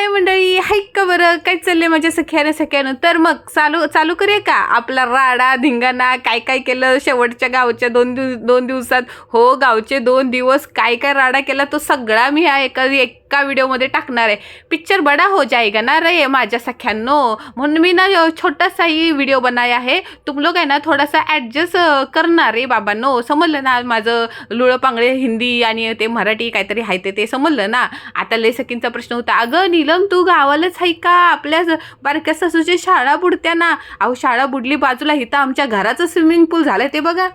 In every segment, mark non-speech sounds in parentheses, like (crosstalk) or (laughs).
हाय मंडळी? हाय का बरं? काय चाललंय माझ्या सख्यानं सख्यानं? तर मग चालू चालू करूया का? आपला राडा धिंगाणा काय काय केलं शेवटच्या गावच्या दोन दिवस दोन दिवसात? हो गावचे दोन दिवस काय काय राडा केला तो सगळा मी हा एका एक व्हिडिओमध्ये टाकणार आहे. पिक्चर बडा हो जाएगा ना रे माझ्या सख्यांनो. म्हणून मी ना अ, छोटासा ही व्हिडिओ बनाया है तुम लोग आहे ना थोडासा ॲडजस्ट करणार रे बाबांनो. समजलं ना माझं लुळं पांगळे हिंदी आणि ते मराठी काहीतरी आहे ते ते समजलं ना. आता लय सकींचा प्रश्न होता. अगं नीलम तू गावालाच आहे का? आपल्या बारक्या सासूची शाळा बुडत्या ना. अहो शाळा बुडली बाजूला इथं आमच्या घराचं स्विमिंग पूल झालंय ते बघा.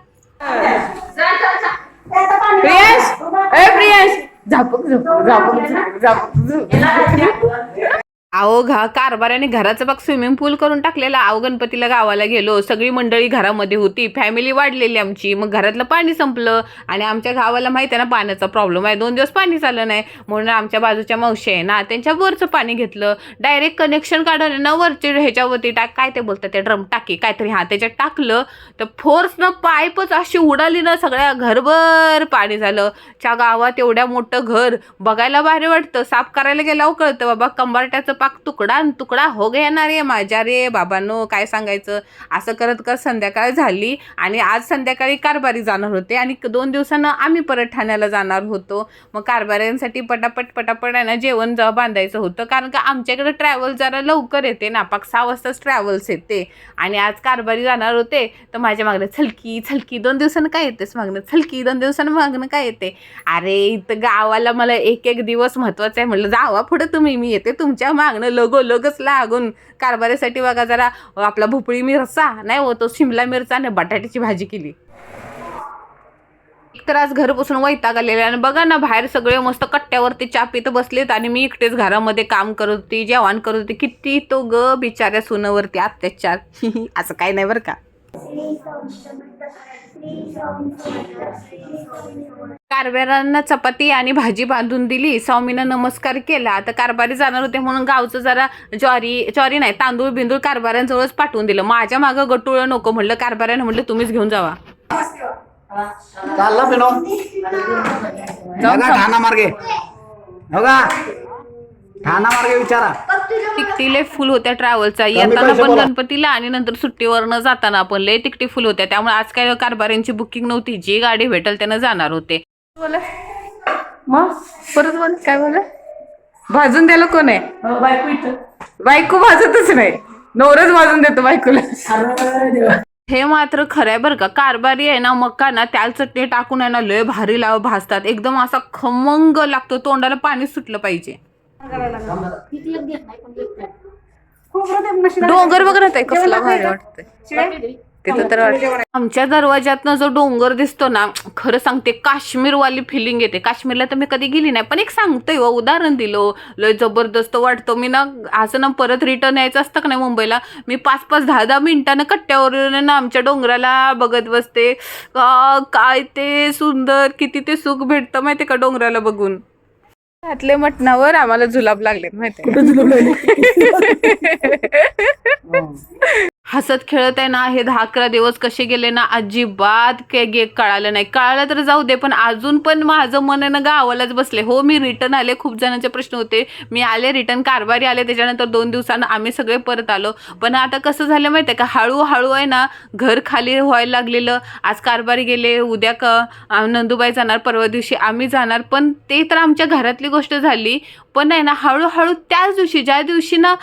प्रियांश ए प्रियांश. झापक झोप झापक झापक झोप अहो घा कारभाराने घराचं बघ स्विमिंग पूल करून टाकलेला. अहो गणपतीला गावाला गेलो सगळी मंडळी घरामध्ये होती फॅमिली वाढलेली आमची. मग घरातलं पाणी संपलं आणि आमच्या गावाला माहिती आहे ना पाण्याचा प्रॉब्लेम आहे. दोन दिवस पाणी चाललं नाही. म्हणून आमच्या बाजूच्या मावशी आहे ना त्यांच्या वरचं पाणी घेतलं. डायरेक्ट कनेक्शन काढलं ना वरचे ह्याच्यावरती टाक काय ते बोलतात ते ड्रम टाकी काहीतरी हा त्याच्यात टाकलं. तर फोर्सनं पाईपच अशी उडाली ना सगळ्या घरभर पाणी झालं. च्या गावात एवढ्या मोठं घर बघायला भारी वाटतं. साफ करायला गेल्यावर कळतं बाबा कंबारट्याचं पाक तुकडा तुकडा हो गे येणार रे माझ्या रे बाबांनो काय सांगायचं? असं करत करत संध्याकाळ झाली आणि आज संध्याकाळी कारभारी जाणार होते आणि दोन दिवसानं आम्ही परत ठाण्याला जाणार होतो. मग कारभाऱ्यांसाठी पटापट पटापट आहे ना जेवण ज बांधायचं होतं. कारण का आमच्याकडे ट्रॅव्हल जरा लवकर येते ना पाक सहा वाजताच ट्रॅव्हल्स येते. आणि आज कारभारी जाणार होते तर माझ्या मागणं छलकी छलकी दोन दिवसानं काय येतेस मागणं छलकी दोन दिवसानं मागणं काय येते? अरे इथं गावाला मला एक एक दिवस महत्त्वाचं आहे म्हटलं जावा पुढं तुम्ही मी येते तुमच्या माग. लगो लगच लागून कारभारीसाठी बघा जरा आपला भोपळी मिरचा नाही हो तो शिमला मिरचा आणि बटाट्याची भाजी केली. एक तर आज घर बसून वैताग आलेला आणि बघा ना बाहेर सगळे मस्त कट्ट्यावरती चा पित बसलेत आणि मी एकटेच घरामध्ये काम करत होती जेवण करत होती. किती तो ग बिचाऱ्या सुनावरती अत्याचार. (laughs) असं काही नाही बरं का? कारभारांना चपाती आणि भाजी बांधून दिली. स्वामीनं नमस्कार केला. आता कारभारी जाणार होते म्हणून गावचं जरा ज्वारी ज्वारी नाही तांदूळ बिंदूळ कारभाऱ्यांजवळच पाठवून दिलं. माझ्या मागं गटुळं नको म्हणलं कारभाऱ्यानं म्हटलं तुम्हीच घेऊन जावा. चालला पिनो ठाणा मार्गे. ठाणा मार्गे विचारा. तिकटीले फुल होत्या ट्रॅव्हलचा येताना पण. गणपतीला आणि नंतर सुट्टीवरनं जाताना पण लय तिकटी फुल होत्या. त्यामुळे आज काय कारभाऱ्यांची बुकिंग नव्हती. जी गाडी भेटेल त्यानं जाणार होते. मग परत बोल काय बोल भाजून द्यायला कोण आहे? बायको भाजतच नाही. नवरच भाजून देतो बायकोला. हे मात्र खरं आहे बरं का. कारभारी आहे ना मका ना त्याल चटणी टाकून आहे ना लय भारी लाव भाजतात. एकदम असा खमंग लागतो. तोंडाला पाणी सुटलं पाहिजे. डोंगर वगैरे कसला भारी वाटतंय. तिथं तर वाटतं. आमच्या दरवाज्यातनं जो डोंगर दिसतो ना खरं सांगते काश्मीरवाली फिलिंग येते. काश्मीरला तर मी कधी गेली नाही. पण एक सांगतोय हो उदाहरण दिलं लय जबरदस्त वाटतं. मी ना असं ना परत रिटर्न यायचं असतं का नाही मुंबईला? मी पाच पाच दहा दहा मिनिटानं कट्ट्यावर ना आमच्या डोंगराला बघत बसते. काय ते सुंदर किती ते सुख भेटतं माहितीये का डोंगराला बघून? घातले मटणावर आम्हाला जुलाब लागले? माहिती (laughs) हसत खेळत आहे ना हे दहा अकरा दिवस कसे गेले ना अजिबात काय गे कळालं नाही. कळालं तर जाऊ दे पण अजून पण माझं मन आहे ना गावालाच बसले. हो मी रिटर्न आले खूप जणांचे प्रश्न होते. मी आले रिटर्न कारभारी आले त्याच्यानंतर दोन दिवसानं आम्ही सगळे परत आलो. पण आता कसं झालं माहिती आहे का? हळूहळू आहे ना घर खाली व्हायला लागलेलं. आज कारभारी गेले उद्या क नंदूबाई नंदुबाई जाणार परवा दिवशी आम्ही जाणार. पण ते तर आमच्या घरातली गोष्ट झाली. पण आहे ना हळूहळू त्याच दिवशी ज्या दिवशी ना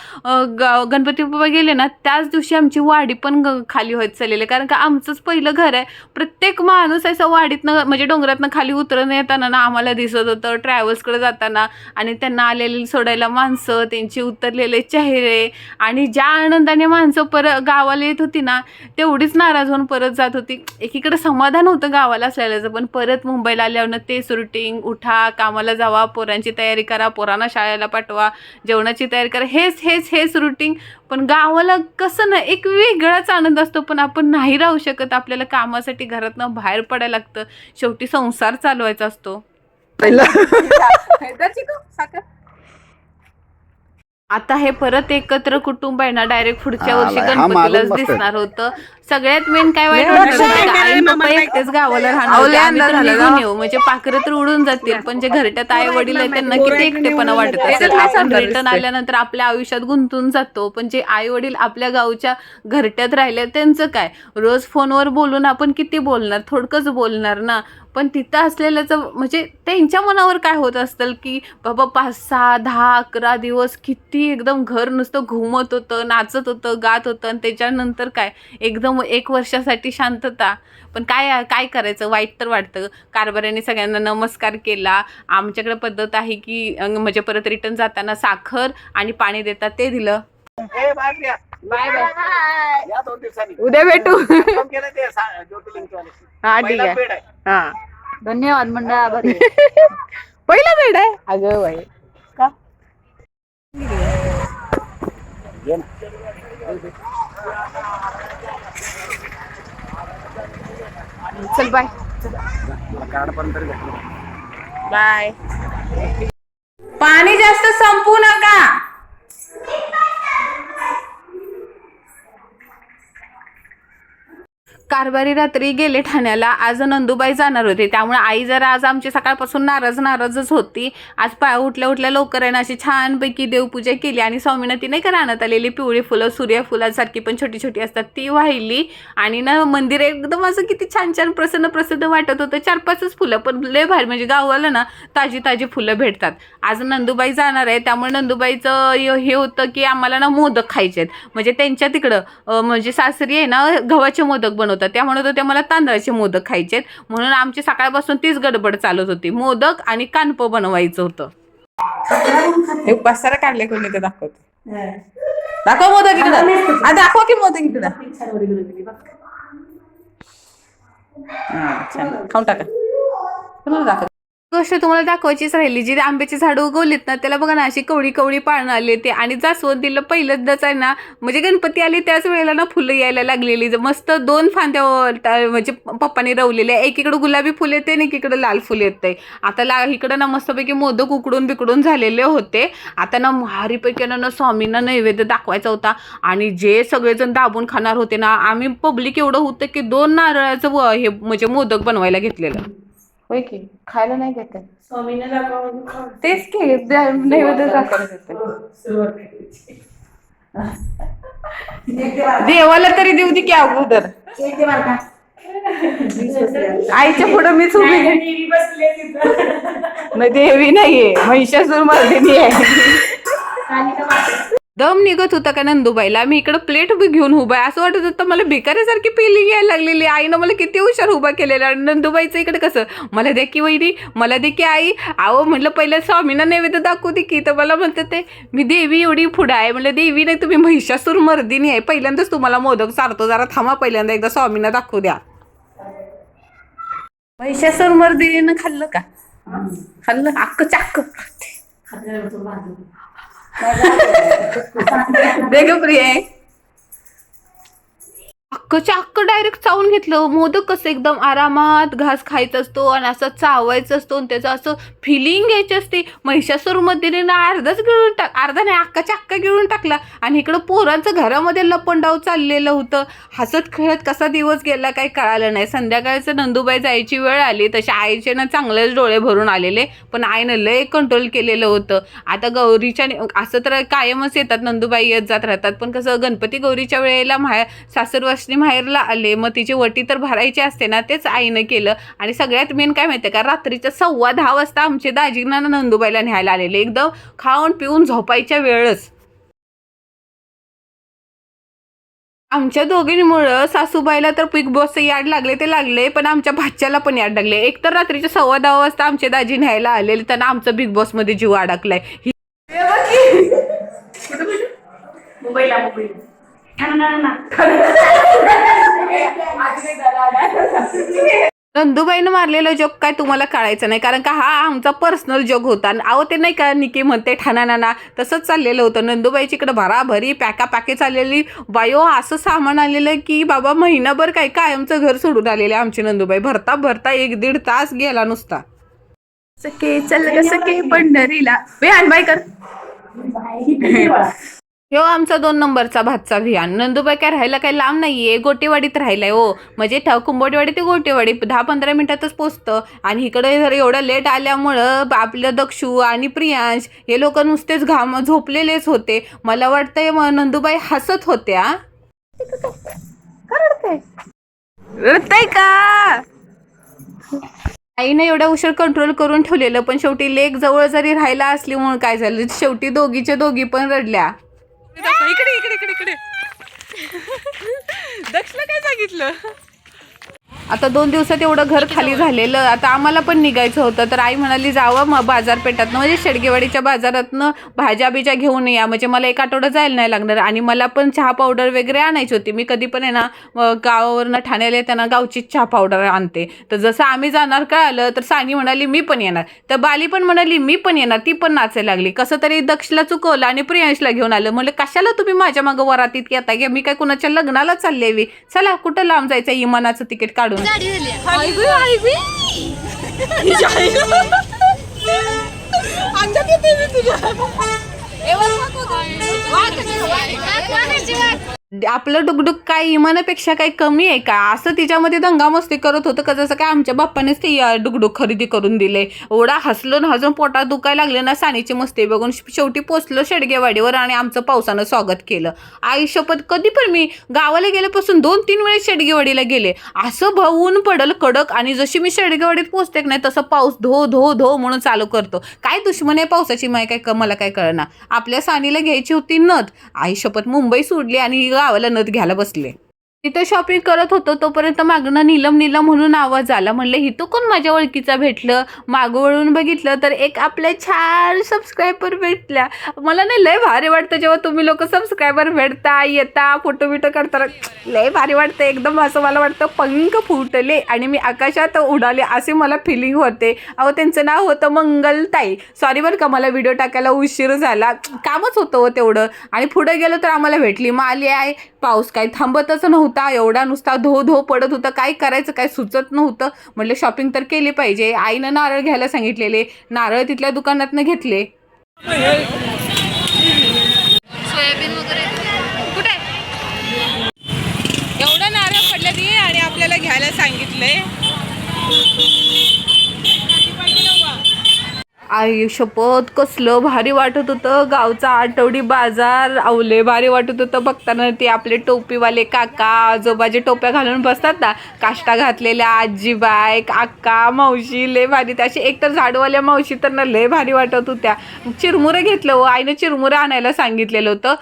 ग- गणपती बाबा गेले ना त्याच दिवशी आमची आमची वाडी पण ग- खाली होत चाललेली आहे. कारण का आमचंच पहिलं घर आहे. प्रत्येक माणूस असं वाडीतनं म्हणजे डोंगरातनं खाली उतरून येताना ना आम्हाला दिसत होतं ट्रॅव्हल्सकडे जाताना. आणि त्यांना आलेली सोडायला माणसं त्यांचे उतरलेले चेहरे. आणि ज्या आनंदाने माणसं परत गावाला येत होती ना तेवढीच नाराज होऊन परत जात होती. एकीकडे समाधान होतं गावाला असल्याचं पण परत मुंबईला आल्यावर तेच रुटीन उठा कामाला जावा पोरांची तयारी करा पोरांना शाळेला पाठवा जेवणाची तयारी करा. हेच हेच हेच रुटीन पण गावाला कसं ना एक वेगळाच आनंद असतो पण आपण नाही राहू शकत आपल्याला कामासाठी घरातनं बाहेर पडायला लागतं. शेवटी संसार चालवायचा असतो. (laughs) आता हे परत एकत्र कुटुंब आहे ना डायरेक्ट पुढच्या वर्षी हा, गणपतीलाच बघतोय. दिसणार होतं सगळ्यात मेन काय वाईट का? आई एकटेच गावाला राहणार अहो, होते. लय आम्ही तर निघून. येऊ म्हणजे पाखरं तर उडून जातील पण जे घरट्यात आई वडील आहेत त्यांना किती एकटेपणा वाटत असेल आपण रिटर्न. आल्यानंतर आपल्या आयुष्यात गुंतून जातो पण जे आई वडील आपल्या गावच्या घरट्यात राहिले त्यांचं काय रोज फोनवर बोलून आपण किती बोलणार थोडकंच बोलणार ना पण तिथं असलेल्याचं म्हणजे त्यांच्या मनावर काय होत असतं की बाबा पाच सहा दहा अकरा दिवस किती एकदम घर नुसतं घुमत होतं नाचत होतं गात होतं आणि त्याच्यानंतर काय? एकदम एक वर्षासाठी शांतता. पण काय काय करायचं? वाईट तर वाटतं. कारभाऱ्याने सगळ्यांना नमस्कार केला. आमच्याकडे पद्धत आहे की म्हणजे परत रिटर्न जाताना साखर आणि पाणी देतात ते दिलं. Bye bye. या दोन दिवसांनी. उद्या भेटू. (laughs) हा ठीक पहिला आहे. पेड आहे. हा. धन्यवाद मंडळ आभारी (laughs) पहिला भेट आहे? अगं बाई. का. चल बाय. बाय. पाणी जास्त संपू नका. कारभारी रात्री गेले ठाण्याला. आज नंदुबाई जाणार होते. त्यामुळे आई जरा आज आमची सकाळपासून नाराज नाराजच होती. आज पाय उठल्या उठल्या लवकर आहे ना अशी छानपैकी देवपूजा केली आणि स्वामीनं ती नाही का रानात आलेली पिवळी फुलं सूर्यफुलासारखी पण छोटी छोटी असतात ती वाहिली. आणि ना मंदिर एकदम असं किती छान छान प्रसन्न प्रसिद्ध वाटत होतं. चार पाचच फुलं पण लय भारी. म्हणजे गावाला ना ताजी ताजी फुलं भेटतात. आज नंदुबाई जाणार आहे. त्यामुळे नंदुबाईचं य- हे होतं की आम्हाला ना मोदक खायचे आहेत म्हणजे त्यांच्या तिकडं म्हणजे सासरी आहे ना गव्हाचे मोदक बनवतात. त्या म्हणत होत्या मला तांदळाचे मोदक खायचे आहेत. म्हणून आमची सकाळपासून तीच गडबड चालत होती. मोदक आणि कानपं बनवायचं होतं. हे पसारा काढले कोणी ते दाखवते. दाखव मोदक इकडं. दाखव की मोदक इकडं. हा छान. खाऊन टाका. दाखव. गोष्ट तुम्हाला दाखवायचीच राहिली. जी आंब्याची झाडं उगवलीत ना त्याला बघा ना अशी कवडी कवडी पाळणं आली ते आणि जास्वंदीला पहिल्यांदाच आहे ना म्हणजे गणपती आले त्याच वेळेला ना फुलं यायला लागलेली. मस्त दोन फांद्या म्हणजे पप्पाने रवलेल्या. एकीकडे गुलाबी फुले येते आणि एकीकडे लाल फुले येते. आता ला इकडं ना मस्तपैकी मोदक उकडून बिकडून झालेले होते. आता ना महारीपैकी ना ना स्वामींना नैवेद्य दाखवायचा होता. आणि जे सगळेजण दाबून खाणार होते ना आम्ही पब्लिक एवढं होतं की दोन नारळाचं व- हे म्हणजे मोदक बनवायला घेतलेलं. होय की? खायला नाही घेत तेच की द्या- नैवेद्य दाखवायचं देवाला तरी देऊ दे की अगोदर. आईच्या पुढे मीच उभी आहे. नाही देवी नाहीये महिषासूर मर्दिनी आहे. दम निघत होता का नंदुबाईला? मी इकडं प्लेट बी घेऊन उभा आहे. असं वाटत होतं मला भिकाऱ्यासारखी पिली यायला लागलेली आईनं मला किती हुशार उभा केलेला. आणि नंदुबाईचं इकडे कसं? मला दे की वहिनी मला दे की आई. आहो म्हटलं पहिलं स्वामींना नैवेद्य दाखवू दे की. तर मला म्हणतात ते मी देवी एवढी पुढं आहे. म्हटलं देवी नाही तुम्ही महिषासूर मर्दिनी आहे. पहिल्यांदाच तुम्हाला मोदक सारतो. जरा थांबा पहिल्यांदा एकदा स्वामींना दाखवू द्या. महिषासूर मर्दिनीनं खाल्लं का? खाल्लं. अक्क चाक्क. दे ग प्रिये अक्कच्या अक्क डायरेक्ट चावून घेतलं. मोदक कसं एकदम आरामात घास खायचा असतो आणि असं चावायचं असतो आणि त्याचं असं फिलिंग घ्यायची असते. महिषासूरमध्ये ना अर्धाच गिळून टाक अर्धा नाही अक्काच्या अक्का गिळून टाकला आणि इकडं पोरांचं घरामध्ये लपंडाव चाललेलं होतं. हसत खेळत कसा दिवस गेला काही कळालं नाही. संध्याकाळचं नंदुबाई जायची वेळ आली तसे आईचे ना चांगलेच डोळे भरून आलेले पण आईनं लय कंट्रोल केलेलं होतं. आता गौरीच्या असं तर कायमच येतात नंदुबाई येत जात राहतात पण कसं गणपती गौरीच्या वेळेला माहेर सासरवासनी माहेरला आले मग तिची वटी तर भरायची असते ना तेच आईनं केलं. आणि सगळ्यात मेन काय माहिती का रात्रीच्या सव्वा दहा वाजता आमचे दाजींना नंदुबाईला न्यायला आलेले. एकदम खाऊन पिऊन झोपायच्या वेळच. आमच्या दोघींमुळं सासूबाईला तर बिग बॉसचं याड लागले ते लागले पण आमच्या भाच्याला पण याड लागले. एक तर रात्रीच्या सव्वा दहा वाजता आमचे दाजी न्यायला आलेले त्यांना आमचं बिग बॉसमध्ये जीव अडकलाय. ही नंदुबाईनं मारलेला जोक काय तुम्हाला कळायचं नाही कारण का हा आमचा पर्सनल जोक होता. आणि अहो ते नाही का निकी म्हणते ठाणा नाना तसंच चाललेलं होतं. नंदुबाईची इकडं भराभरी पॅका पॅके चाललेली. बायो असं सामान आलेलं की बाबा महिनाभर काय कायमचं घर सोडून आलेले आमची नंदुबाई. भरता भरता एक दीड तास गेला नुसता. सके चल सके पंढरीला. वे आण बाय कर हो आमचा दोन नंबरचा भातचा भियान नंदुबाई काय राहायला काही लांब नाही आहे गोटेवाडीत राहिलाय हो म्हणजे ठ- कुंभोटेवाडी ते गोटेवाडी. दहा पंधरा मिनिटातच पोचतं. आणि इकडे जर एवढं लेट आल्यामुळं आपलं दक्षू आणि प्रियांश हे लोक नुसतेच घाम झोपलेलेच होते. मला वाटतंय मग नंदुबाई हसत होत्या. रडतंय का? आईने एवढा उशीर कंट्रोल करून ठेवलेलं पण शेवटी लेक जवळ जरी राहायला असली म्हणून काय झालं? शेवटी दोघीच्या दोघी पण रडल्या. इकडे इकडे इकडे इकडे. दक्षला काय सांगितलं? आता दोन दिवसात एवढं घर खाली झालेलं आता आम्हाला पण निघायचं होतं. तर आई म्हणाली जावं मग बाजारपेठातनं म्हणजे शेडगेवाडीच्या बाजारातनं भाज्या बिज्या घेऊन या. म्हणजे मला एक आठवडा जायला नाही लागणार. आणि मला पण चहा पावडर वगैरे आणायची होती. मी कधी पण आहे ना गावावरनं ठाण्याला येताना गावचीच चहा पावडर आणते. तर जसं आम्ही जाणार कळालं तर सानी म्हणाली मी पण येणार. तर बाली पण म्हणाली मी पण येणार. ती पण नाचायला लागली. कसं तरी दक्षला चुकवलं आणि प्रियांशला घेऊन आलं. म्हणलं कशाला तुम्ही माझ्या मागं वरातीत येता की मी काय कुणाच्या लग्नाला चालले चला कुठं लांब जायचं इमानाचं तिकीट काढून अंगात येते मी तुझ्या आपलं डुकडुक काय इमानापेक्षा काही कमी आहे का? असं तिच्यामध्ये दंगामस्ती करत होतं का? जसं काय आमच्या बाप्पानेच ते अं, डुकडुक खरेदी करून दिले. एवढा हसलो ना अजून पोटात दुखायला लागले ना सानीची मस्ती बघून. शेवटी पोचलो शेडगेवाडीवर आणि आमचं पावसानं स्वागत केलं. आयुष्यपद कधी पण मी गावाला गेल्यापासून दोन तीन वेळेस शेडगेवाडीला गेले. असं भाऊन पडल कडक आणि जशी मी शेडगेवाडीत पोचते की नाही तसं पाऊस धो धो धो म्हणून चालू करतो. काय दुश्मन आहे पावसाची माय? काय मला काय कळना. आपल्या सानीला घ्यायची होती नथ. आयुष्यपद मुंबई सोडली आणि गावाला नथ घ्यायला बसले. तिथं शॉपिंग करत होतो तोपर्यंत मागणं नीलम नीलम म्हणून आवाज आला. म्हणलं हिथं कोण माझ्या ओळखीचा भेटलं मागं वळून बघितलं तर एक आपल्या छान सबस्क्रायबर भेटल्या. मला नाही लय भारी वाटतं जेव्हा तुम्ही लोक सबस्क्रायबर भेटता येता फोटो बिटो करता लय भारी वाटतं एकदम असं मला वाटतं पंख फुटले आणि मी आकाशात उडाले असे मला फिलिंग होते. अहो त्यांचं नाव होतं मंगलताई. सॉरी बरं का मला व्हिडिओ टाकायला उशीर झाला. कामच होतं हो तेवढं. आणि पुढे गेलो तर आम्हाला भेटली. मग आली आहे पाऊस काय थांबतच नव्हतं. एवढा नुसता धो धो पडत होता काय करायचं काय सुचत नव्हतं. म्हटलं शॉपिंग तर केली पाहिजे. आईनं नारळ घ्यायला सांगितलेले. नारळ तिथल्या दुकानातनं घेतले. सोयाबीन वगैरे. कुठे? एवढं नारळ पडलं आणि आपल्याला घ्यायला सांगितलंय. आई शपथ कसलं भारी वाटत होतं. गावचा आठवडी बाजार आवले भारी वाटत होतं. बघताना ते आपले टोपीवाले काका आजोबाजे टोप्या घालून बसतात ना काष्टा घातलेल्या आजीबाय काका मावशी लय भारी. त्या अशी एकतर झाडवाल्या मावशी तर ना लय भारी वाटत होत्या. चिरमुरं घेतलं व आईनं चिरमुरं आणायला सांगितलेलं होतं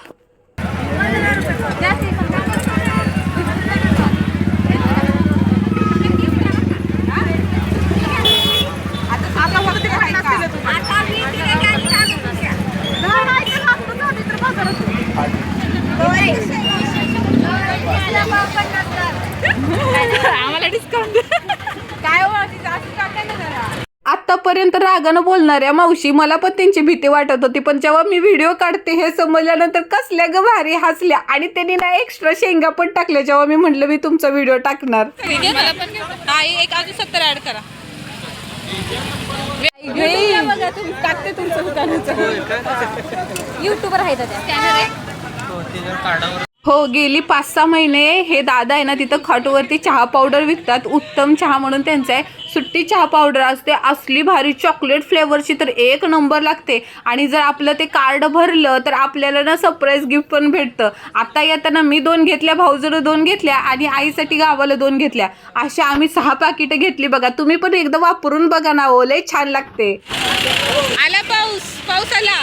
आता बघते का हाय का? आम्हाला डिस्काउंट काय हो. आतापर्यंत रागानं बोलणाऱ्या मावशी मला पण त्यांची भीती वाटत होती पण जेव्हा मी व्हिडिओ काढते हे समजल्यानंतर कसल्या ग भारी हसल्या आणि त्यांनी ना एक्स्ट्रा शेंगा पण टाकल्या. जेव्हा मी म्हटलं मी तुमचा व्हिडिओ टाकणार. मला पण नाही एक अजून सत्तर ऍड करा. टाकते तुमचं दुकानाचं. युट्यूबर त्या हो गेली पाच सहा महिने हे दादा आहे ना तिथं खाटूवरती चहा पावडर विकतात. उत्तम चहा म्हणून त्यांचं आहे. सुट्टी चहा पावडर असते. असली भारी चॉकलेट फ्लेवरची तर एक नंबर लागते. आणि जर आपलं ते कार्ड भरलं तर आपल्याला ना सरप्राईज गिफ्ट पण भेटतं. आता येताना मी दोन घेतल्या भाऊजनं दोन घेतल्या आणि आईसाठी गावाला दोन घेतल्या. अशा आम्ही सहा पाकिटं घेतली बघा. तुम्ही पण एकदा वापरून बघा ना ओ लय छान लागते. आला पाऊस. पाऊस आला.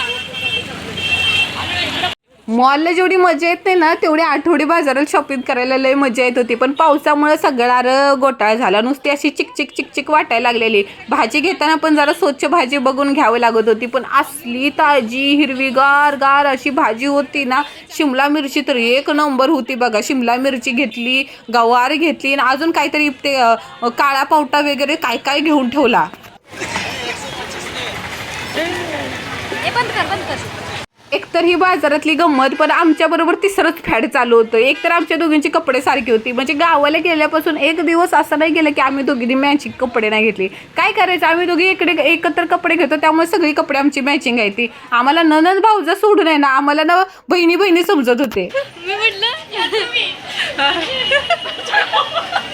मॉलला जेवढी मजा येत नाही ना तेवढी आठवडी बाजाराला शॉपिंग करायला लय मजा येत होती. पण पावसामुळे सगळा र घोटाळा झाला. नुसती अशी चिकचिक चिकचिक वाटायला लागलेली. भाजी घेताना पण जरा स्वच्छ भाजी बघून घ्यावी लागत होती. पण असली ताजी हिरवीगार गार अशी भाजी होती ना शिमला मिरची तर एक नंबर होती बघा. शिमला मिरची घेतली गवार घेतली आणि अजून काहीतरी ते काळा पावटा वगैरे काय काय घेऊन ठेवला. बंद कर बंद कर. एकतर तर ही बाजारातली गंमत पण आमच्या बरोबर तिसरंच फॅड चालू होतं. एक तर आमच्या दोघींची कपडे सारखी होती. म्हणजे गावाला गेल्यापासून एक दिवस असं नाही गेलं की आम्ही दोघींनी मॅचिंग कपडे नाही घेतली. काय करायचं? आम्ही दोघी इकडे एकत्र कपडे घेतो त्यामुळे सगळी कपडे आमची मॅचिंग आहे ती. आम्हाला ननद भाऊजा सोडून आहे ना आम्हाला ना बहिणी बहिणी समजत होते. मी (laughs)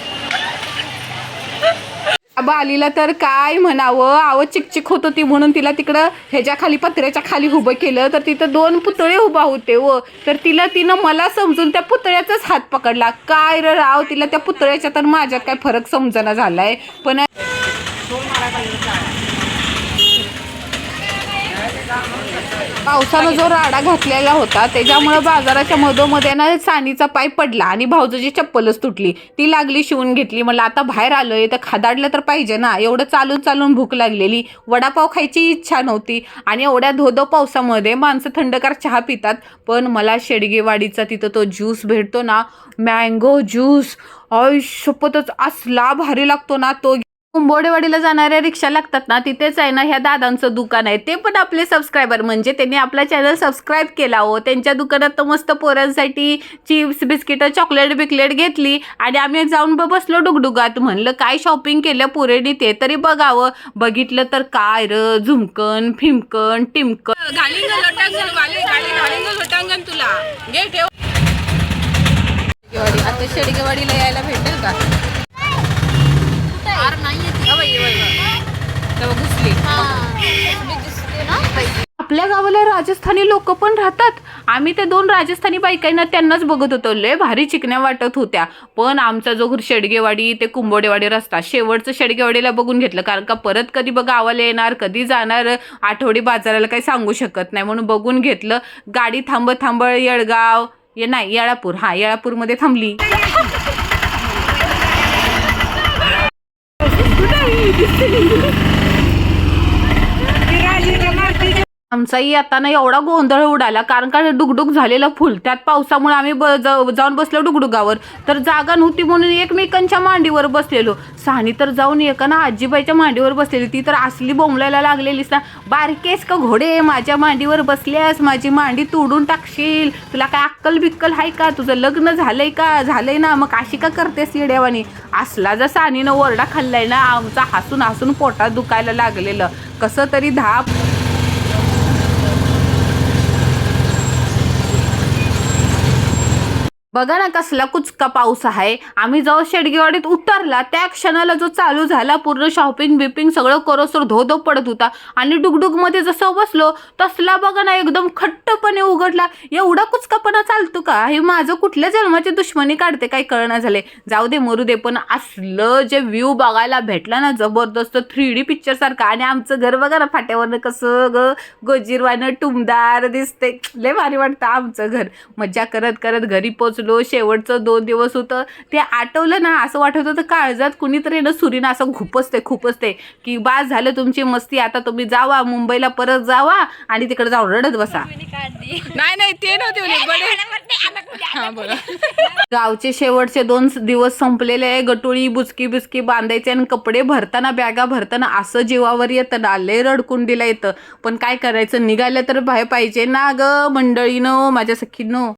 बालीला तर काय म्हणावं? आव चिकचिक होत होती म्हणून तिला तिकडं ह्याच्या खाली पत्र्याच्या खाली उभं केलं. तर तिथं दोन पुतळे उभा होते व. तर तिला तिनं मला समजून त्या पुतळ्याचाच हात पकडला. काय र राव तिला त्या पुतळ्याच्या तर माझ्यात काय फरक समजना झालाय? पण पावसानं जो राडा घातलेला होता त्याच्यामुळे बाजाराच्या मधोमध्ये ना सानीचा पाय पडला आणि भाऊजाची चप्पलच तुटली. ती लागली शिवून घेतली. म्हणलं आता बाहेर आलोय तर खादाडलं तर पाहिजे ना. एवढं चालून चालून भूक लागलेली. वडापाव खायची इच्छा नव्हती. आणि एवढ्या धोधो पावसामध्ये माणसं थंडगार चहा पितात. पण मला शेडगेवाडीचा तिथं तो ज्यूस भेटतो ना मँगो ज्यूस. आय शपथच असला भारी लागतो ना तो कुंभोडेवाडीला जाणाऱ्या रिक्षा लागतात ना तिथेच आहे ना ह्या दादांचं दुकान आहे. ते पण आपले सबस्क्रायबर म्हणजे त्यांनी आपला चॅनल सबस्क्राईब केला हो. त्यांच्या दुकानात तर मस्त पोरांसाठी चिप्स बिस्किट चॉकलेट बिकलेट घेतली आणि आम्ही जाऊन ब- बसलो डुगडुगात. म्हणलं काय शॉपिंग केलं पोरेनी ते तरी बघावं. बघितलं तर काय र झुमकन फिमकन टिमकन. तुला. घे ठेव. आता शेडगेवाडीला यायला भेटेल का? नाहीये आपल्या गावाला राजस्थानी लोक पण राहतात. आम्ही त्या दोन राजस्थानी बायकांना त्यांनाच बघत होतो. लय भारी चिकण्या वाटत होत्या. पण आमचा जो घर शेडगेवाडी ते कुंभोडेवाडी रस्ता शेवटचं शेडगेवाडीला बघून घेतलं. कारण का परत कधी बघ गावाला येणार कधी जाणार आठवडी बाजाराला काही सांगू शकत नाही. म्हणून बघून घेतलं. गाडी थांब थांब येळगाव ये नाही येळापूर. हा येळापूरमध्ये थांबली. Ay, qué आमचाही आता ना एवढा गोंधळ उडाला कारण का डुगडुग झालेलं फुल. त्यात पावसामुळे आम्ही ब- जाऊन बसलो डुगडुगावर. तर जागा नव्हती म्हणून एकमेकांच्या मांडीवर बसलेलो. सानी तर जाऊन एका ना आजीबाईच्या मांडीवर बसलेली. ती तर असली बोंबलायला लागलेलीस ना. बारकेस का घोडे माझ्या मांडीवर बसल्यास माझी मांडी तोडून टाकशील. तुला काय अक्कल बिक्कल आहे का? तुझं लग्न झालंय का? झालंय ना. मग अशी का करतेस येड्यावानी? असला जर सानीनं ओरडा खाल्लाय ना आमचा हसून हसून पोटात दुखायला लागलेलं. कसं तरी धाप. बघा ना कसला कुचका पाऊस आहे. आम्ही जेव्हा शेडगेवाडीत उतरला त्या क्षणाला जो चालू झाला पूर्ण शॉपिंग बिपिंग सगळं करोसर धो धो पडत होता. आणि डुगडुगमध्ये जसं बसलो तसला बघा ना एकदम खट्टपणे उघडला. एवढा कुचकापणा चालतो का? हे माझं कुठल्या जन्माची दुश्मनी काढते काही कळना झाले. जाऊ दे मरू दे पण असलं जे व्ह्यू बघायला भेटला ना जबरदस्त थ्री डी पिक्चरसारखं आणि आमचं घर बघा ना फाट्यावरनं कसं ग गोजीरवानं टुमदार दिसते लय भारी वाटतं आमचं घर. मज्जा करत करत घरी पोचलो. शेवटचं दोन दिवस होतं. ते आठवलं ना असं वाटत होतं काळजात कुणीतरी ना सुरीनं असं खुपसते खुपसते की बास झालं तुमची मस्ती आता तुम्ही जावा मुंबईला परत जावा आणि तिकडे जाऊन रडत बसा. नाही नाही ते नव्हते (laughs) गावचे शेवटचे दोन दिवस संपलेले आहे गटोळी बुचकी बिचकी बांधायचे आणि कपडे भरताना बॅगा भरताना असं जीवावर येतं ना लय रडकुंडीला येतं. पण काय करायचं? निघालं तर बाहेर पाहिजे ना ग मंडळीनं माझ्या सखीनं.